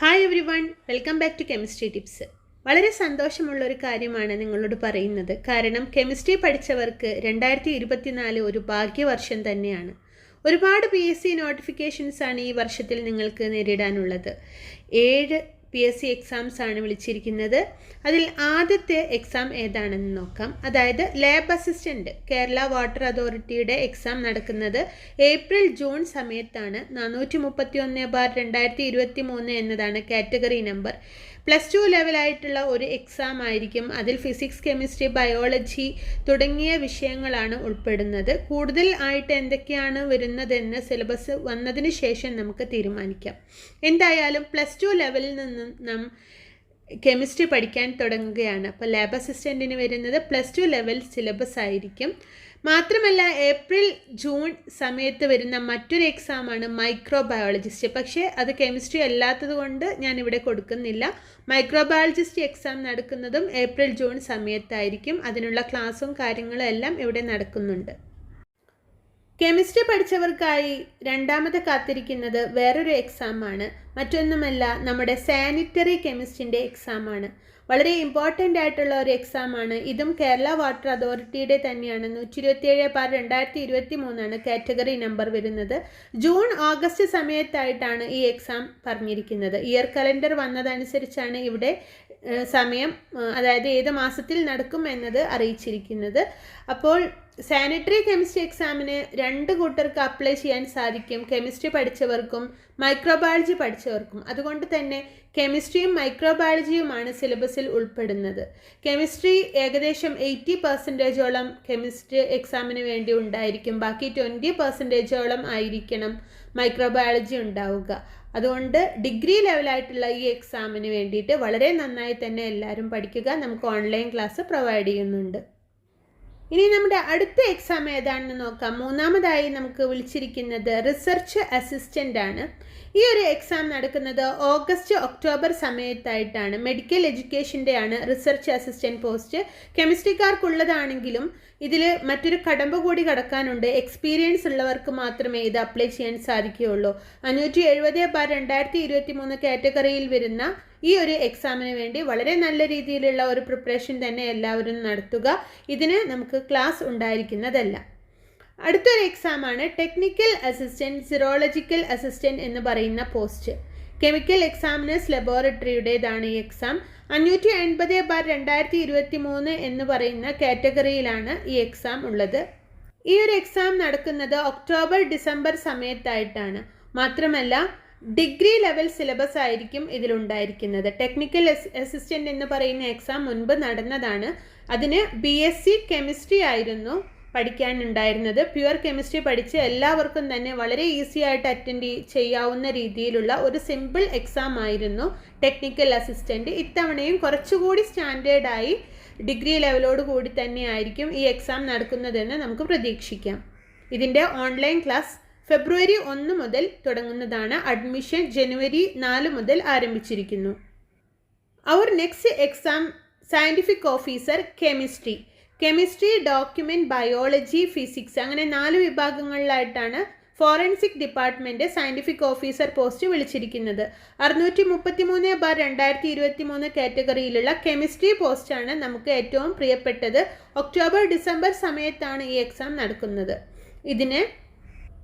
Hi everyone welcome back to chemistry tips വളരെ സന്തോഷമുള്ള ഒരു കാര്യമാണ് നിങ്ങളോട് പറയുന്നത്. കാരണം കെമിസ്ട്രി പഠിച്ചവർക്ക് രണ്ടായിരത്തി ഇരുപത്തിനാല് ഒരു ഭാഗ്യവർഷം തന്നെയാണ്. ഒരുപാട് പി എസ് സി നോട്ടിഫിക്കേഷൻസ് ആണ് ഈ വർഷത്തിൽ നിങ്ങൾക്ക് നേരിടാനുള്ളത്. ഏഴ് പി എസ് സി എക്സാംസ് ആണ് വിളിച്ചിരിക്കുന്നത്. അതിൽ ആദ്യത്തെ എക്സാം ഏതാണെന്ന് നോക്കാം. അതായത് ലാബ് അസിസ്റ്റന്റ് കേരള വാട്ടർ അതോറിറ്റിയുടെ എക്സാം നടക്കുന്നത് ഏപ്രിൽ ജൂൺ സമയത്താണ്. നാനൂറ്റി മുപ്പത്തി ഒന്ന് ബാർ രണ്ടായിരത്തി ഇരുപത്തി മൂന്ന് എന്നതാണ് കാറ്റഗറി നമ്പർ പ്ലസ് ടു ലെവലായിട്ടുള്ള ഒരു എക്സാം ആയിരിക്കും. അതിൽ ഫിസിക്സ് കെമിസ്ട്രി ബയോളജി തുടങ്ങിയ വിഷയങ്ങളാണ് ഉൾപ്പെടുന്നത്. കൂടുതൽ ആയിട്ട് എന്തൊക്കെയാണ് വരുന്നതെന്ന് സിലബസ് വന്നതിന് ശേഷം നമുക്ക് തീരുമാനിക്കാം. എന്തായാലും പ്ലസ് ടു ലെവലിൽ നിന്നും നാം കെമിസ്ട്രി പഠിക്കാൻ തുടങ്ങുകയാണ്. അപ്പോൾ ലാബ് അസിസ്റ്റന്റിന് വരുന്നത് പ്ലസ് ടു ലെവൽ സിലബസ് ആയിരിക്കും. മാത്രമല്ല ഏപ്രിൽ ജൂൺ സമയത്ത് വരുന്ന മറ്റൊരു എക്സാമാണ് മൈക്രോബയോളജിസ്റ്റ് പക്ഷേ അത് കെമിസ്ട്രി അല്ലാത്തത് കൊണ്ട് ഞാൻ ഇവിടെ കൊടുക്കുന്നില്ല. മൈക്രോബയോളജിസ്റ്റ് എക്സാം നടക്കുന്നതും ഏപ്രിൽ ജൂൺ സമയത്തായിരിക്കും. അതിനുള്ള ക്ലാസ്സും കാര്യങ്ങളും എല്ലാം ഇവിടെ നടക്കുന്നുണ്ട്. കെമിസ്ട്രി പഠിച്ചവർക്കായി രണ്ടാമത് കാത്തിരിക്കുന്നത് വേറൊരു എക്സാമാണ് മറ്റൊന്നുമല്ല നമ്മുടെ സാനിറ്ററി കെമിസ്ട്രിന്റെ എക്സാമാണ് വളരെ ഇമ്പോർട്ടന്റ് ആയിട്ടുള്ള ഒരു എക്സാമാണ് ഇതും കേരള വാട്ടർ അതോറിറ്റിയുടെ തന്നെയാണ്. നൂറ്റി ഇരുപത്തിയേഴ് പാർ രണ്ടായിരത്തി ഇരുപത്തി മൂന്നാണ് കാറ്റഗറി നമ്പർ വരുന്നത്. ജൂൺ ഓഗസ്റ്റ് സമയത്തായിട്ടാണ് ഈ എക്സാം പറഞ്ഞിരിക്കുന്നത്. ഇയർ കലണ്ടർ വന്നതനുസരിച്ചാണ് ഇവിടെ സമയം അതായത് ഏത് മാസത്തിൽ നടക്കും എന്നത് അറിയിച്ചിരിക്കുന്നത്. അപ്പോൾ സാനിറ്ററി കെമിസ്ട്രി എക്സാമിന് രണ്ട് കൂട്ടർക്ക് അപ്ലൈ ചെയ്യാൻ സാധിക്കും. കെമിസ്ട്രി പഠിച്ചവർക്കും മൈക്രോബയോളജി പഠിച്ചവർക്കും. അതുകൊണ്ട് തന്നെ കെമിസ്ട്രിയും മൈക്രോബയോളജിയുമാണ് സിലബസിൽ ഉൾപ്പെടുന്നത്. കെമിസ്ട്രി ഏകദേശം എയ്റ്റി പെർസെന്റേജോളം കെമിസ്ട്രി എക്സാമിന് വേണ്ടി ഉണ്ടായിരിക്കും. ബാക്കി ട്വന്റി പെർസെന്റേജോളം ആയിരിക്കണം മൈക്രോബയോളജി ഉണ്ടാവുക. അതുകൊണ്ട് ഡിഗ്രി ലെവലായിട്ടുള്ള ഈ എക്സാമിന് വേണ്ടിയിട്ട് വളരെ നന്നായി തന്നെ എല്ലാവരും പഠിക്കുക. നമുക്ക് ഓൺലൈൻ ക്ലാസ് പ്രൊവൈഡ് ചെയ്യുന്നുണ്ട്. ഇനി നമ്മുടെ അടുത്ത എക്സാം ഏതാണെന്ന് നോക്കാം. മൂന്നാമതായി നമുക്ക് വിളിച്ചിരിക്കുന്നത് റിസർച്ച് അസിസ്റ്റന്റ് ആണ്. ഈ ഒരു എക്സാം നടക്കുന്നത് ഓഗസ്റ്റ് ഒക്ടോബർ സമയത്തായിട്ടാണ്. മെഡിക്കൽ എഡ്യൂക്കേഷന്റെ ആണ് റിസർച്ച് അസിസ്റ്റന്റ് പോസ്റ്റ് കെമിസ്ട്രിക്കാർക്കുള്ളതാണെങ്കിലും ഇതിൽ മറ്റൊരു കടമ്പ കൂടി കടക്കാനുണ്ട്. എക്സ്പീരിയൻസ് ഉള്ളവർക്ക് മാത്രമേ ഇത് അപ്ലൈ ചെയ്യാൻ സാധിക്കുകയുള്ളൂ. അഞ്ഞൂറ്റി എഴുപത് ബാർ രണ്ടായിരത്തി ഇരുപത്തി മൂന്ന് കാറ്റഗറിയിൽ വരുന്ന ഈ ഒരു എക്സാമിന് വേണ്ടി വളരെ നല്ല രീതിയിലുള്ള ഒരു പ്രിപ്പറേഷൻ തന്നെ എല്ലാവരും നടത്തുക. ഇതിന് നമുക്ക് ക്ലാസ് ഉണ്ടായിരിക്കുന്നതല്ല. അടുത്തൊരു എക്സാമാണ് ടെക്നിക്കൽ അസിസ്റ്റന്റ് സിറോളജിക്കൽ അസിസ്റ്റന്റ് എന്ന് പറയുന്ന പോസ്റ്റ് കെമിക്കൽ എക്സാമിനേഴ്സ് ലബോറട്ടറിയുടേതാണ് ഈ എക്സാം അഞ്ഞൂറ്റി എൺപത് ബാർ രണ്ടായിരത്തി ഇരുപത്തി മൂന്ന് എന്ന് പറയുന്ന കാറ്റഗറിയിലാണ് ഈ എക്സാം ഉള്ളത്. ഈ ഒരു എക്സാം നടക്കുന്നത് ഒക്ടോബർ ഡിസംബർ സമയത്തായിട്ടാണ്. മാത്രമല്ല ഡിഗ്രി ലെവൽ സിലബസ് ആയിരിക്കും ഇതിലുണ്ടായിരിക്കുന്നത്. ടെക്നിക്കൽ അസിസ്റ്റന്റ് എന്ന് പറയുന്ന എക്സാം മുൻപ് നടന്നതാണ്. അതിന് ബി എസ് സി കെമിസ്ട്രി ആയിരുന്നു. പഠിക്കാനുണ്ടായിരുന്നത്. പ്യുവർ കെമിസ്ട്രി പഠിച്ച് എല്ലാവർക്കും തന്നെ വളരെ ഈസി ആയിട്ട് അറ്റൻഡ് ചെയ്യാവുന്ന രീതിയിലുള്ള ഒരു സിമ്പിൾ എക്സാം ആയിരുന്നു ടെക്നിക്കൽ അസിസ്റ്റന്റ് ഇത്തവണയും കുറച്ചുകൂടി സ്റ്റാൻഡേർഡായി ഡിഗ്രി ലെവലോട് കൂടി തന്നെയായിരിക്കും ഈ എക്സാം നടക്കുന്നതെന്ന് നമുക്ക് പ്രതീക്ഷിക്കാം. ഇതിന്റെ ഓൺലൈൻ ക്ലാസ് ഫെബ്രുവരി ഒന്ന് മുതൽ തുടങ്ങുന്നതാണ്. അഡ്മിഷൻ ജനുവരി നാല് മുതൽ ആരംഭിച്ചിരിക്കുന്നു. അവർ next exam scientific officer chemistry chemistry document biology physics അങ്ങനെ നാല് വിഭാഗങ്ങളിലായിട്ടാണ് forensic department scientific officer post വിളിച്ചിരിക്കുന്നത്. അറുന്നൂറ്റി മുപ്പത്തി മൂന്ന് ബാർ രണ്ടായിരത്തി ഇരുപത്തി മൂന്ന് കാറ്റഗറിയിലുള്ള കെമിസ്ട്രി പോസ്റ്റാണ് നമുക്ക് ഏറ്റവും പ്രിയപ്പെട്ടത്. ഒക്ടോബർ ഡിസംബർ സമയത്താണ് ഈ എക്സാം നടക്കുന്നത്. ഇതിന്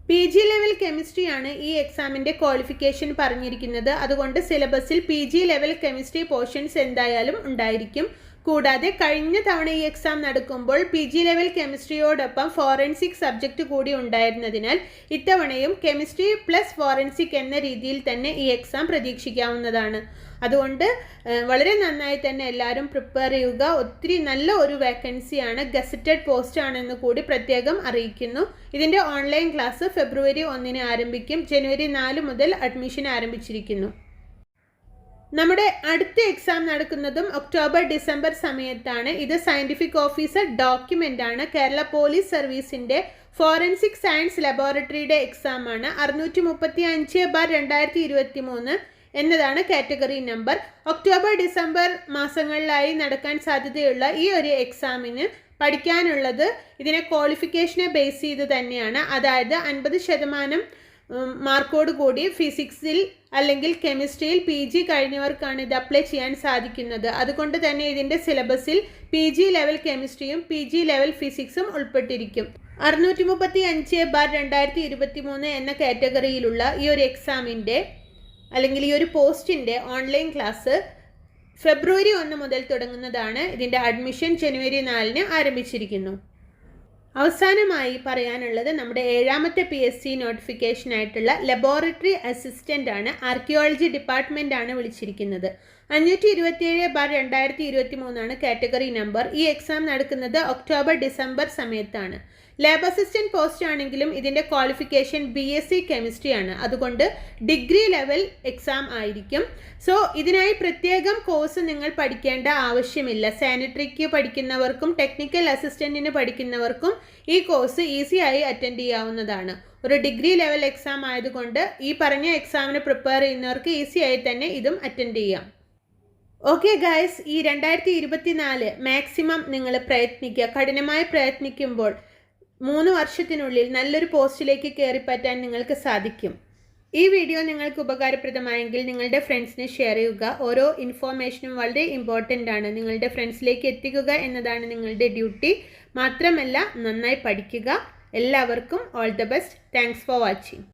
പി ജി ലെവൽ കെമിസ്ട്രിയാണ് ഈ എക്സാമിന്റെ ക്വാളിഫിക്കേഷൻ പറഞ്ഞിരിക്കുന്നത്. അതുകൊണ്ട് സിലബസിൽ P G level chemistry portions എന്തായാലും ഉണ്ടായിരിക്കും. കൂടാതെ കഴിഞ്ഞ തവണ ഈ എക്സാം നടക്കുമ്പോൾ പി ജി ലെവൽ കെമിസ്ട്രിയോടൊപ്പം ഫോറൻസിക് സബ്ജക്റ്റ് കൂടി ഉണ്ടായിരുന്നതിനാൽ ഇത്തവണയും കെമിസ്ട്രി പ്ലസ് ഫോറൻസിക് എന്ന രീതിയിൽ തന്നെ ഈ എക്സാം പ്രതീക്ഷിക്കാവുന്നതാണ്. അതുകൊണ്ട് വളരെ നന്നായി തന്നെ എല്ലാവരും പ്രിപ്പയർ ചെയ്യുക. ഒത്തിരി നല്ല ഒരു വേക്കൻസിയാണ് ഗസറ്റഡ് പോസ്റ്റ് ആണെന്ന് കൂടി പ്രത്യേകം അറിയിക്കുന്നു. ഇതിന്റെ ഓൺലൈൻ ക്ലാസ് ഫെബ്രുവരി ഒന്നിന് ആരംഭിക്കും. ജനുവരി നാല് മുതൽ അഡ്മിഷൻ ആരംഭിച്ചിരിക്കുന്നു. നമ്മുടെ അടുത്ത എക്സാം നടക്കുന്നതും ഒക്ടോബർ ഡിസംബർ സമയത്താണ്. ഇത് സയന്റിഫിക് ഓഫീസർ ഡോക്യുമെന്റ് ആണ്. കേരള പോലീസ് സർവീസിന്റെ ഫോറൻസിക് സയൻസ് ലബോറട്ടറിയുടെ എക്സാം ആണ്. അറുന്നൂറ്റി മുപ്പത്തി അഞ്ച് ബാർ രണ്ടായിരത്തി ഇരുപത്തി മൂന്ന് എന്നതാണ് കാറ്റഗറി നമ്പർ ഒക്ടോബർ ഡിസംബർ മാസങ്ങളിലായി നടക്കാൻ സാധ്യതയുള്ള ഈ ഒരു എക്സാമിന് പഠിക്കാനുള്ളത് ഇതിനെ ക്വാളിഫിക്കേഷനെ ബേസ് ചെയ്ത് തന്നെയാണ്. അതായത് അൻപത് ശതമാനം മാർക്കോട് കൂടി ഫിസിക്സിൽ അല്ലെങ്കിൽ കെമിസ്ട്രിയിൽ പി ജി കഴിഞ്ഞവർക്കാണ് ഇത് അപ്ലൈ ചെയ്യാൻ സാധിക്കുന്നത്. അതുകൊണ്ട് തന്നെ ഇതിന്റെ സിലബസിൽ പി ജി ലെവൽ കെമിസ്ട്രിയും പി ജി ലെവൽ ഫിസിക്സും ഉൾപ്പെട്ടിരിക്കും. അറുന്നൂറ്റി മുപ്പത്തി അഞ്ച് ബാർ രണ്ടായിരത്തി ഇരുപത്തി മൂന്ന് എന്ന കാറ്റഗറിയിലുള്ള ഈ ഒരു എക്സാമിന്റെ അല്ലെങ്കിൽ ഈ ഒരു പോസ്റ്റിന്റെ ഓൺലൈൻ ക്ലാസ് ഫെബ്രുവരി ഒന്ന് മുതൽ തുടങ്ങുന്നതാണ് ഇതിന്റെ അഡ്മിഷൻ ജനുവരി നാലിന് ആരംഭിച്ചിരിക്കുന്നു. അവസാനമായി പറയാനുള്ളത് നമ്മുടെ ഏഴാമത്തെ പി എസ് സി നോട്ടിഫിക്കേഷനായിട്ടുള്ള ലബോറട്ടറി അസിസ്റ്റന്റ് ആണ് ആർക്കിയോളജി ഡിപ്പാർട്ട്മെന്റ് ആണ് വിളിച്ചിരിക്കുന്നത്. അഞ്ഞൂറ്റി ഇരുപത്തിയേഴ് ബാർ രണ്ടായിരത്തി ഇരുപത്തി മൂന്നാണ് കാറ്റഗറി നമ്പർ ഈ എക്സാം നടക്കുന്നത് ഒക്ടോബർ ഡിസംബർ സമയത്താണ്. ലാബ് അസിസ്റ്റന്റ് പോസ്റ്റ് ആണെങ്കിലും ഇതിന്റെ qualification B S C chemistry ആണ്. അതുകൊണ്ട് ഡിഗ്രി ലെവൽ എക്സാം ആയിരിക്കും. സോ ഇതിനായി പ്രത്യേകം കോഴ്സ് നിങ്ങൾ പഠിക്കേണ്ട ആവശ്യമില്ല. സാനിറ്ററിക്ക് പഠിക്കുന്നവർക്കും ടെക്നിക്കൽ അസിസ്റ്റന്റിന് പഠിക്കുന്നവർക്കും ഈ കോഴ്സ് ഈസി ആയി അറ്റൻഡ് ചെയ്യാവുന്നതാണ്. ഒരു ഡിഗ്രി ലെവൽ എക്സാം ആയതുകൊണ്ട് ഈ പറഞ്ഞ എക്സാമിന് പ്രിപ്പയർ ചെയ്യുന്നവർക്ക് ഈസിയായി തന്നെ ഇതും അറ്റൻഡ് ചെയ്യാം. ഓക്കെ ഗായ്സ് ഈ രണ്ടായിരത്തി ഇരുപത്തിനാല് മാക്സിമം നിങ്ങൾ പ്രയത്നിക്കുക. കഠിനമായി പ്രയത്നിക്കുമ്പോൾ മൂന്ന് വർഷത്തിനുള്ളിൽ നല്ലൊരു പോസ്റ്റിലേക്ക് കയറിപ്പറ്റാൻ നിങ്ങൾക്ക് സാധിക്കും. ഈ വീഡിയോ നിങ്ങൾക്ക് ഉപകാരപ്രദമായെങ്കിൽ നിങ്ങളുടെ ഫ്രണ്ട്സിന് ഷെയർ ചെയ്യുക. ഓരോ ഇൻഫോർമേഷനും വളരെ ഇമ്പോർട്ടന്റ് ആണ്. നിങ്ങളുടെ ഫ്രണ്ട്സിലേക്ക് എത്തിക്കുക എന്നതാണ് നിങ്ങളുടെ ഡ്യൂട്ടി. മാത്രമല്ല നന്നായി പഠിക്കുക. എല്ലാവർക്കും all the best thanks for watching